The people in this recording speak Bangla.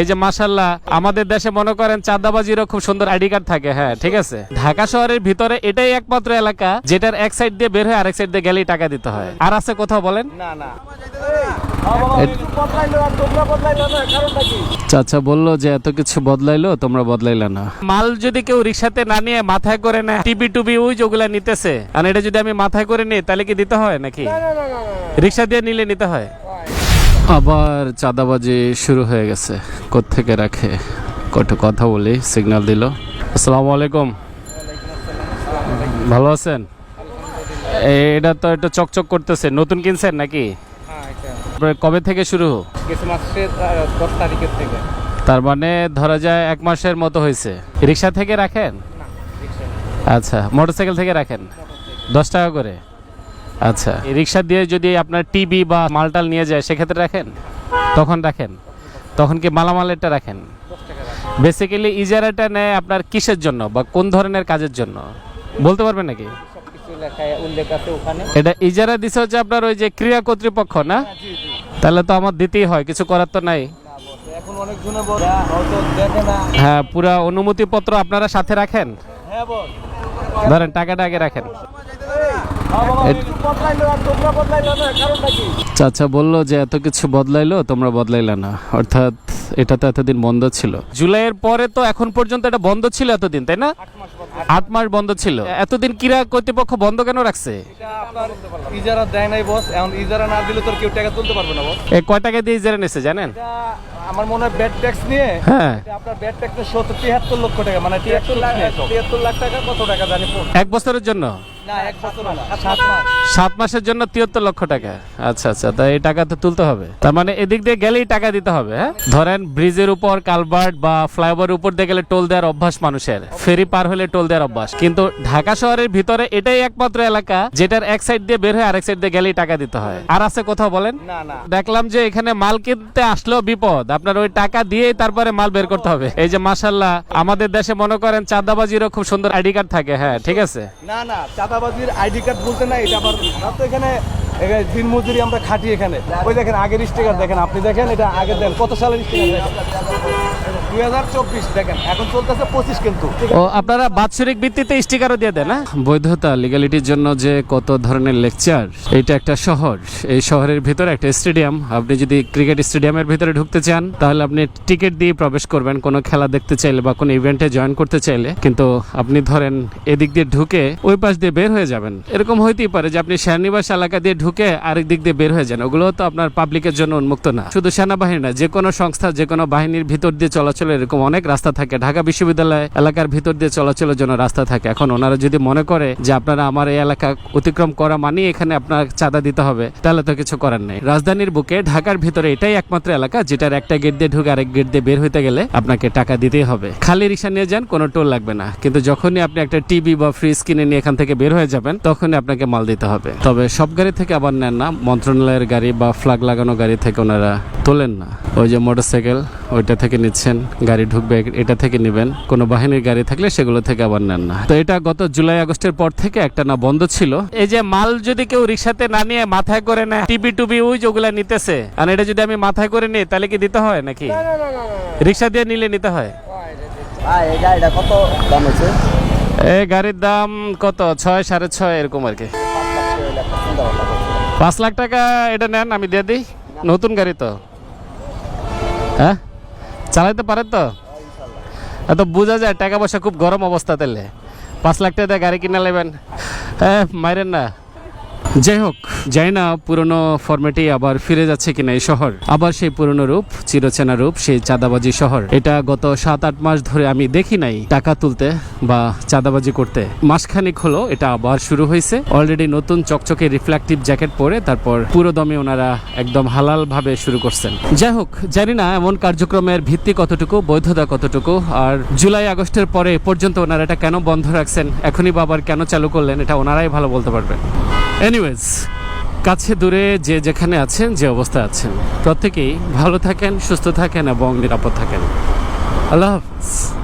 এই যে মাসাল্লাহ আমাদের দেশে মনে করেন চাঁদাবাজিরও খুব সুন্দর আইডি কার্ড থাকে হ্যাঁ ঠিক আছে। ঢাকা শহরের ভিতরে এটাই একমাত্র এলাকা যেটার এক সাইড দিয়ে বের হয়ে আরেক সাইড দিয়ে গেলেই টাকা দিতে হয়। আর আছে কোথাও বলেন? না না। না চাচা বলল যে এত কিছু বদলাইলো তোমরা বদলাইলা না। মাল যদি কেউ রিক্সাতে না নিয়ে মাথায় করে নেয় টিভি টুবি ওই যেগুলা নিতেছে আর এটা যদি আমি মাথায় করে নিই তাহলে কি দিতে হয় নাকি? না না না না। রিক্সা দিয়ে নিলে নিতে হয়? আবার চাঁদাবাজি শুরু হয়ে গেছে। থেকে রাখে? কত কথা বলি সিগন্যাল দিল। আসসালামু আলাইকুম। ভালো আছেন? এটা তো একটু চকচক করতেছে। নতুন কিনছেন নাকি? হ্যাঁ কবে থেকে শুরু? তার মানে ধরা যায় এক মাসের মতো হয়েছে। রিক্সা থেকে রাখেন? আচ্ছা মোটরসাইকেল থেকে রাখেন? দশ টাকা করে? আচ্ছা। এই রিক্সা দিয়ে যদি আপনার টিভি বা মালটাল নিয়ে যায় সেক্ষেত্রে রাখেন? তখন রাখেন। তখন কি মালামালেরটা রাখেন? বেসিক্যালি ইজারাটা নেয় আপনার কিসের জন্য বা কোন ধরনের কাজের জন্য? বলতে পারবেন নাকি? সব কিছু লেখায় উল্লেখ আছে ওখানে। এটা ইজারা দিছে হচ্ছে আপনার ওই যে ক্রিয়া কর্তৃপক্ষ না? জি তাহলে তো আমার দিতেই হয় কিছু করার তো নাই। না হ্যাঁ পুরা অনুমতিপত্র আপনারা সাথে রাখেন? হ্যাঁ ধরেন টাকাটা আগে রাখেন। চাচা বলল যে এত কিছু বদলাইলো, তোমরা বদলাইলে না। অর্থাৎ এটা তো এতদিন বন্ধ ছিল। জুলাইয়ের পরে তো এখন পর্যন্ত এটা বন্ধ ছিল এতদিন, তাই না? আট মাস বন্ধ ছিল। এতদিন ক্রীড়া কর্তৃপক্ষ বন্ধ কেন রাখছে? ইজারা দেয় নাই বস এখন ইজারা না দিলে তোর কেউ টাকা তুলতে পারবে না বস এ কয় টাকা দিয়ে ইজারা নিছে, জানেন? আমার মনে হয়। ব্যাড ট্যাক্স নিয়ে হ্যাঁ আপনার ব্যাড ট্যাক্সের সত্তর তিয়াত্তর লক্ষ টাকা মানে তিয়াত্তর লাখ তিয়াত্তর লাখ টাকা কত টাকা জানি এক বছরের জন্য। সাত মাসের জন্য তিয়াত্তর লক্ষ টাকা। আচ্ছা আচ্ছা তাই এই টাকা তো তুলতে হবে। তার মানে এদিক দিয়ে গেলেই টাকা দিতে হবে হ্যাঁ? ধরেন ব্রিজের উপর কালভার্ট বা ফ্লাইওভার উপর দিয়ে গেলে টোল দেওয়ার অভ্যাস মানুষের। ফেরি পার হলে টোল দেওয়ার অভ্যাস। কিন্তু ঢাকা শহরের ভিতরে এটাই একমাত্র এলাকা যেটার এক সাইড দিয়ে বের হয়ে আরেক সাইড দিয়ে গেলেই টাকা দিতে হয়। আর আছে কোথাও বলেন? না না। দেখলাম যে এখানে মাল কিনতে আসলেও বিপদ। আপনার ওই টাকা দিয়েই তারপরে মাল বের করতে হবে। এই যে মাসাল্লাহ আমাদের দেশে মনে করেন চাঁদাবাজিরও খুব সুন্দর আইডি কার্ড থাকে হ্যাঁ ঠিক আছে? না না চাঁদাবাজির আইডি কার্ড বলতে না এটা আবার তো এখানে দিন মজুরি আমরা খাটি এখানে। ওই দেখেন, আগের স্টিকার দেখেন, আপনি দেখেন, এটা আগে দেন। কত সালের স্টিকার দেখেন? আপনারা বাৎসরিক ভিত্তিতে স্টিকারও দিয়ে দেন না বৈধতা লিগালিটির জন্য যে কত ধরনের লেকচার এটা একটা শহর। এই শহরের ভিতরে একটা স্টেডিয়াম আপনি যদি ক্রিকেট স্টেডিয়ামের ভিতরে ঢুকতে চান, তাহলে আপনি টিকিট দিয়ে প্রবেশ করবেন, কোনো খেলা দেখতে চাইলে বা কোনো ইভেন্টে জয়েন করতে চাইলে। কিন্তু আপনি ধরেন এদিক দিয়ে ঢুকে ওই পাশ দিয়ে বের হয়ে যাবেন। এরকম হইতেই পারে যে আপনি সেনানিবাস এলাকা দিয়ে ঢুকে আরেক দিক দিয়ে বের হয়ে যান। ওগুলো তো আপনার পাবলিকের জন্য উন্মুক্ত না। শুধু সেনাবাহিনী না যে কোনো সংস্থা যে কোনো বাহিনীর ভিতর দিয়ে চলাচলের এরকম অনেক রাস্তা থাকে। ঢাকা বিশ্ববিদ্যালয় এলাকার ভিতর দিয়ে চলাচলের জন্য রাস্তা থাকে। এখন ওনারা যদি মনে করে যে আপনারা আমার এই এলাকা অতিক্রম করা মানে এখানে আপনার চাঁদা দিতে হবে, তাহলে তো কিছু করার নেই। রাজধানীর বুকে ঢাকার ভিতরে এটাই একমাত্র এলাকা যেটার একটা গেট দিয়ে ঢুকে আরেক গেট দিয়ে বের হইতে গেলে আপনাকে টাকা দিতেই হবে। খালি রিক্সা নিয়ে যান, কোনো টোল লাগবে না। কিন্তু যখনই আপনি একটা টিভি বা ফ্রিজ কিনে নিয়ে এখান থেকে বের হয়ে যাবেন, তখনই আপনাকে মাল দিতে হবে। তবে সব গাড়ি থেকে আবার নেন না, মন্ত্রণালয়ের গাড়ি বা ফ্লাগ লাগানো গাড়ি থেকে ওনারা তোলেন না। ওই যে মোটরসাইকেল, ওইটা থেকে নিচ্ছেন। গাড়ি ঢুকবে এটা থেকে নেবেন। কোনো বাহিনীর গাড়ি থাকলে সেগুলো থেকে আবার নেন না। তো এটা গত জুলাই আগস্টের পর থেকে একটা না বন্ধ ছিল। এই যে মাল যদি কেউ রিক্সাতে না নিয়ে মাথায় করে নেয় টিভি টুবি ওই যেগুলা নিতেছে আর এটা যদি আমি মাথায় করে নিই তাহলে কি দিতে হয় নাকি? না না না না রিক্সা দিয়ে নিলে নিতে হয়। এই গাড়িটা কত দাম হচ্ছে এই গাড়ির দাম কত? ছয় সাড়ে ছয় এরকম আর কি। পাঁচ লাখ টাকা এটা নেন আমি দিয়ে দিই। নতুন গাড়ি তো। হ্যাঁ? চালাইতে পারেন তো? এত বোঝা যায়, টাকা পয়সা খুব গরম অবস্থা তাহলে। পাঁচ লাখ টাকা গাড়ি কিনে নেবেন। হ্যাঁ মাইরেন না। যাই হোক যাই না পুরনো ফরম্যাটে আবার ফিরে যাচ্ছে কিনা এই শহর। আবার সেই পুরনো রূপ, চিরচেনা রূপ, সেই চাঁদাবাজি শহর। এটা গত সাত, আট মাস ধরে আমি দেখি নাই টাকা তুলতে বা চাঁদাবাজি করতে। মাসখানিক হলো এটা আবার শুরু হয়েছে। অলরেডি নতুন চকচকে রিফ্লেকটিভ জ্যাকেট পরে তারপর পুরো দমে ওনারা একদম হালাল ভাবে শুরু করছেন। যাই হোক, জানি না এমন কার্যক্রমের ভিত্তি কতটুকু, বৈধতা কতটুকু, আর জুলাই, আগস্টের পরে পর্যন্ত ওনারা এটা কেন বন্ধ রাখছেন, এখনই বা আবার কেন চালু করলেন, এটা ওনারাই ভালো বলতে পারবেন। এনিওয়েজ কাছে দূরে যে যেখানে আছেন, যে অবস্থা আছেন, প্রত্যেকেই ভালো থাকেন, সুস্থ থাকেন এবং নিরাপদ থাকেন। আল্লাহ হাফিজ।